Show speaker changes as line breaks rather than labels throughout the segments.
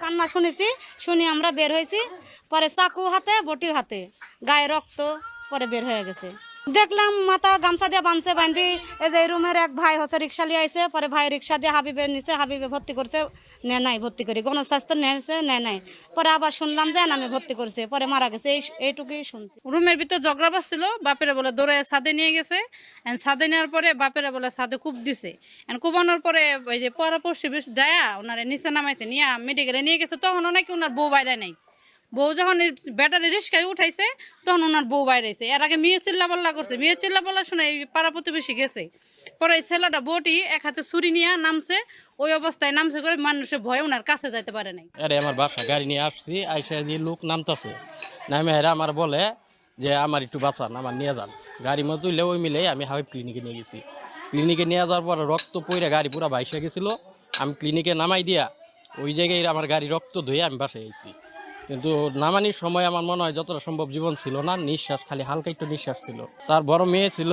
কান্না শুনেছি, শুনে আমরা বের হয়েছি। পরে চাকু হাতে বটি হাতে। গায়ে রক্ত, পরে বের হয়ে গেছে। দেখলাম মাথা গামছা দিয়ে বাঁধছে বান্ধি এই যে রুমের এক ভাই হচ্ছে রিক্সা নিয়ে আইসে পরে ভাই রিক্সা দিয়ে হাবিবের নিচে হাবিবে ভর্তি করছে নে নাই ভর্তি করি। গণস্বাস্থ্য নেছে নে নাই। পরে আবার শুনলাম যে নামে ভর্তি করছে। পরে মারা গেছে, এই এইটুকুই শুনছি।
রুমের ভিতর ঝগড়া বাজছিল, বাপেরা বলে, দৌড়ে ছাদে নিয়ে গেছে। ছাদে নেওয়ার পরে বাপেরা বলে, ছাদে কূপ দিছে। কুবানোর পরে ওই যে পরাপর্শি যায়া, ওনারে নিচে নামাইছে, নিয়ে মেডিকেলে নিয়ে গেছে। তখনও নাকি ওনার বউ বাইরে নাই। বউ যখন ব্যাটারি রিস্কায় উঠাইছে, তখন ওনার বউ বাইরেছে। এর আগে মেয়ে চিল্লা পাল্লা করছে। মেয়ে চিল্লা পাল্লা শুনে এই পাড়া প্রতিবেশী গেছে। পরে এই ছেলেটা বটি এক হাতে ছুরি নিয়ে নামছে। ওই অবস্থায় নামছে করে মানুষের ভয়ে ওনার কাছে যাইতে পারে নাই।
আরে, আমার বাসা গাড়ি নিয়ে আসছি, আইসা দিয়ে লোক নামতাছে। নামে হেরা আমার বলে যে, আমার একটু বাঁচান, আমার নিয়ে যান। গাড়ি মতো তুললে ওই মিলে আমি হাবিব ক্লিনিকে নিয়ে গেছি। ক্লিনিকে নিয়ে যাওয়ার পর রক্ত পইরা গাড়ি পুরো বাইসে গেছিল। আমি ক্লিনিকে নামাই দিয়া ওই জায়গায় আমার গাড়ি রক্ত ধুয়ে আমি বাসায় আইছি। কিন্তু নামানির সময় আমার মনে হয় যতটা সম্ভব জীবন ছিল না, নিঃশ্বাস, খালি হালকা একটু নিঃশ্বাস ছিল। তার বড় মেয়ে ছিল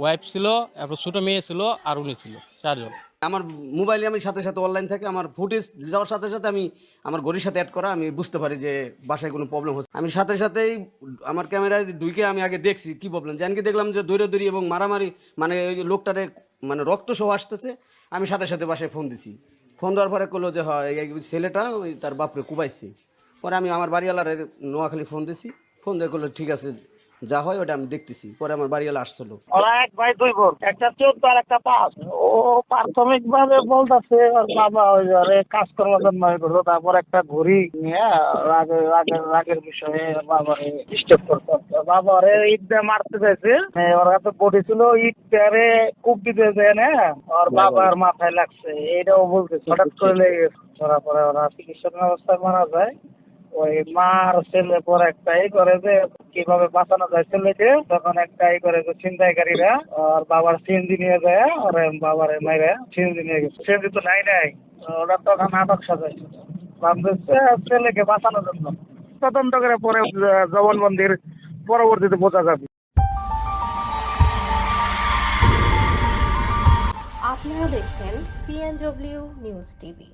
ওয়াইফ ছিল, তারপর ছোটো মেয়ে ছিল আর উনি ছিল, চারজন।
আমার মোবাইলে আমি সাথে সাথে অনলাইন থেকে আমার ফুটেজ যাওয়ার সাথে সাথে আমি আমার ঘড়ির সাথে অ্যাড করা, আমি বুঝতে পারি যে বাসায় কোনো প্রবলেম হচ্ছে। আমি সাথে সাথেই আমার ক্যামেরায় ঢুকে আমি আগে দেখছি, কি প্রবলেম জানকি দেখলাম যে দৌড়ে দৌড়ি এবং মারামারি মানে ওই যে লোকটারে মানে রক্ত সহ আসতেছে, আমি সাথে সাথে বাসায় ফোন দিছি। ফোন দেওয়ার পরে করল যে, হয়, এই ছেলেটা ওই তার বাপরে কুবাইছে। পরে আমি আমার বাড়িওয়ালার নোয়াখালী ফোন দিছি। ফোন দিয়ে করল ঠিক আছে যা হয় ওটা আমি দেখতেছি। পরে আমার বাড়িওয়ালা আসছিল।
ওরা এক ভাই দুই বোন একটা চোদ্দ আর একটা পাঁচ। ও প্রাথমিক ভাবে বলতেছে ওর বাবা ওই কাজ জন্য করল তারপর একটা ঘড়ি নিয়ে রাগের রাগের রাগের বিষয়ে বাবারে ডিস্টার্ব করতো। বাবারে ইট দিয়ে মারতে চাইছে। এ, ওর হাতে বডি ছিল ইট পেয়ারে কূপ দিতে যায় না। ওর বাবার মাথায় লাগছে এইটাও বলতেছে হঠাৎ করে লেগে গেছে। ধরা পরে ওরা চিকিৎসা ব্যবস্থায় মারা যায়। ওই মার ছেলে পর একটাই করে যে কীভাবে বাঁচানো যায় ছেলেকে, তখন একটাই করে যে ছিনতাইকারীরা আর বাবার সিএনজি নিয়ে যায়, আর বাবার মাইরা সিএনজি নিয়ে গেছে। সিএনজি তো নাই নাই, ওরা তখন সাজাইছে ভাবতেছে ছেলেকে বাঁচানোর জন্য। তদন্ত করে পরে জবানবন্দির পরবর্তীতে বোঝা যাবে।
আপনারা দেখছেন সিএনডব্লিউ নিউজ টিভি